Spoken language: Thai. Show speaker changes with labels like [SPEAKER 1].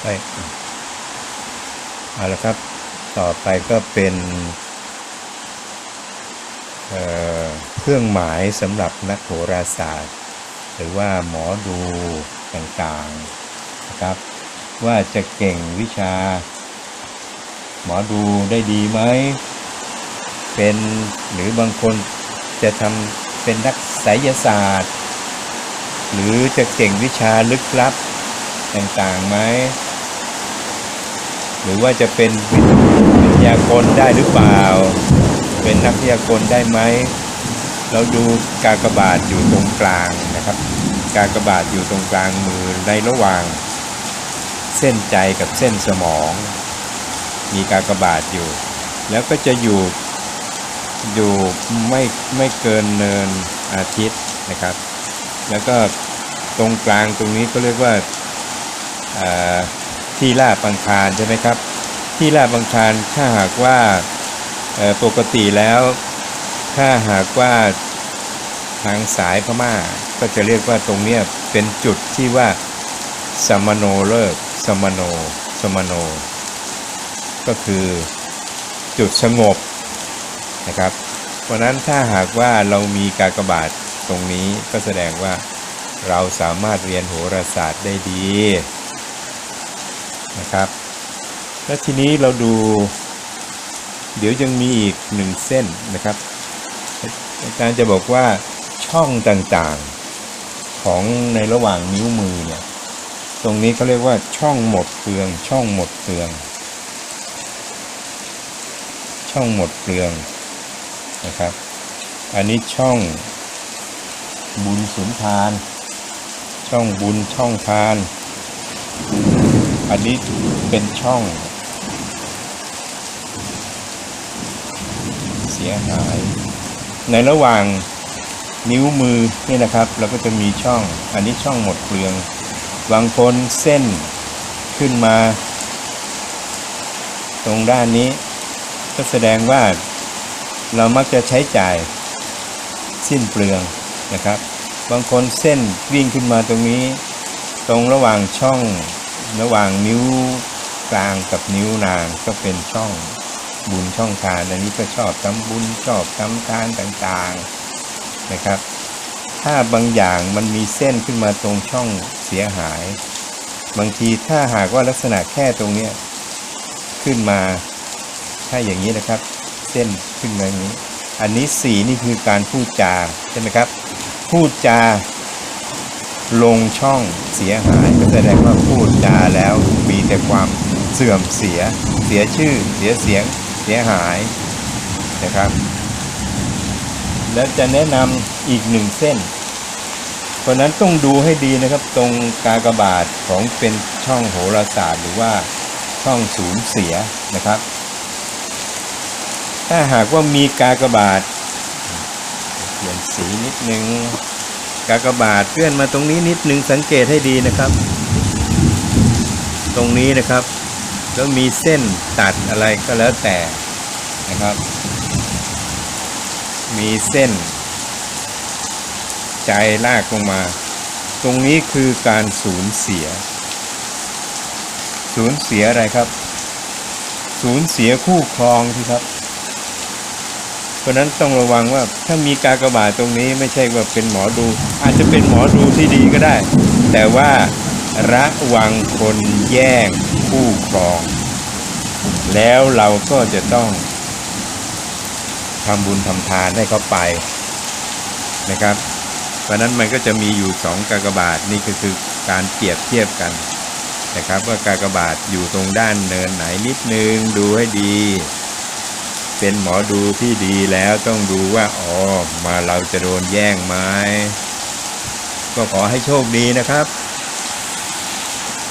[SPEAKER 1] ไปเอาละครับ ต่อไปก็เป็นเอ่อเครื่องหมายสำหรับนักโหราศาสตร์ หรือว่าหมอดูต่างๆนะครับ ว่าจะเก่งวิชา หมอดูได้ดีไหมเป็นหรือบางคนจะทำเป็นนักไสยศาสตร์ หรือจะเก่งวิชาลึกลับต่างๆไหม รือว่าจะเป็นวิทยากรได้หรือเปล่า เป็นนักวิทยากรได้ไหม เราดูกากบาทอยู่ตรงกลางนะครับ กากบาทอยู่ตรงกลางมือในระหว่าง เส้นใจกับเส้นสมอง มีกากบาทอยู่ แล้วก็จะอยู่อยู่ไม่ไม่เกินเนินอาทิตย์นะครับ แล้วก็ตรงกลางตรงนี้ก็เรียกว่าอ่า ที่ลาบอังคารใช่ไหมครับ ที่ลาบอังคารถ้าหากว่าปกติแล้ว ถ้าหากว่าทางสายพม่าก็จะเรียกว่าตรงเนี้ยเป็นจุดที่ว่าสมโนเลิกสมโน สมโน ก็คือจุดสงบนะครับ เพราะฉะนั้นถ้าหากว่าเรามีกากบาทตรงนี้ก็แสดงว่าเราสามารถเรียนโหราศาสตร์ได้ดี นะครับ และทีนี้เราดู เดี๋ยวยังมีอีกหนึ่งเส้นนะครับ อาจารย์จะบอกว่าช่องต่างๆของในระหว่างนิ้วมือเนี่ย ตรงนี้เขาเรียกว่าช่องหมดเปลือง ช่องหมดเปลือง ช่องหมดเปลืองนะครับ อันนี้ช่องบุญสุนทาน ช่องบุญช่องทาน อันนี้เป็นช่อง เสียหาย ในระหว่างนิ้วมือนี่นะครับ เราก็จะมีช่อง อันนี้ช่องหมดเปลืองบางคนเส้นขึ้นมา ตรงด้านนี้ ก็แสดงว่าเรามักจะใช้จ่ายสิ้นเปลืองนะครับ บางคนเส้นวิ่งขึ้นมาตรงนี้ ตรงระหว่างช่อง ระหว่างนิ้วกลางกับนิ้วนางก็เป็นช่องบุญช่องทานอันนี้ก็ชอบทำบุญชอบทำทานต่างๆนะครับ ถ้าบางอย่างมันมีเส้นขึ้นมาตรงช่องเสียหาย บางทีถ้าหากว่าลักษณะแค่ตรงเนี้ยขึ้นมาถ้าอย่างนี้นะครับ เส้นขึ้นมาอย่างนี้ อันนี้สีนี่คือการพูดจาใช่ไหมครับ พูดจา ลงช่องเสียหายก็แสดงว่าพูดจาแล้วมีแต่ความเสื่อมเสีย เสียชื่อ เสียเสียง เสียหายนะครับ แล้วจะแนะนำอีกหนึ่งเส้น เพราะนั้นต้องดูให้ดีนะครับ ตรงกากบาทของเป็นช่องโหราศาสตร์ หรือว่าช่องศูนย์เสียนะครับ ถ้าหากว่ามีกากบาทเปลี่ยนสีนิดนึง กากบาทเลื่อนมาตรงนี้นิดนึงสังเกตให้ดีนะครับ ตรงนี้นะครับ แล้วมีเส้นตัดอะไรก็แล้วแต่นะครับ มีเส้น ใจลากลงมา ตรงนี้คือการสูญเสีย สูญเสียอะไรครับ สูญเสียคู่ครองที่ครับ ราะนั้นต้องระวังว่าถ้ามีกากบาทตรงนี้ไม่ใช่ว่าเป็นหมอดู อาจจะเป็นหมอดูที่ดีก็ได้ แต่ว่าระวังคนแย่งคู่ครอง แล้วเราก็จะต้องทำบุญทำทานให้เขาไปนะครับ เพราะฉะนั้นมันก็จะมีอยู่สองกากบาทนี่ก็คือการเปรียบเทียบกันนะครับว่ากากบาทอยู่ตรงด้านเนินไหนนิดนึงดูให้ดี เป็นหมอดูที่ดีแล้วต้องดูว่าอ๋อมาเราจะโดนแย่งไหมก็ขอให้โชคดีนะครับ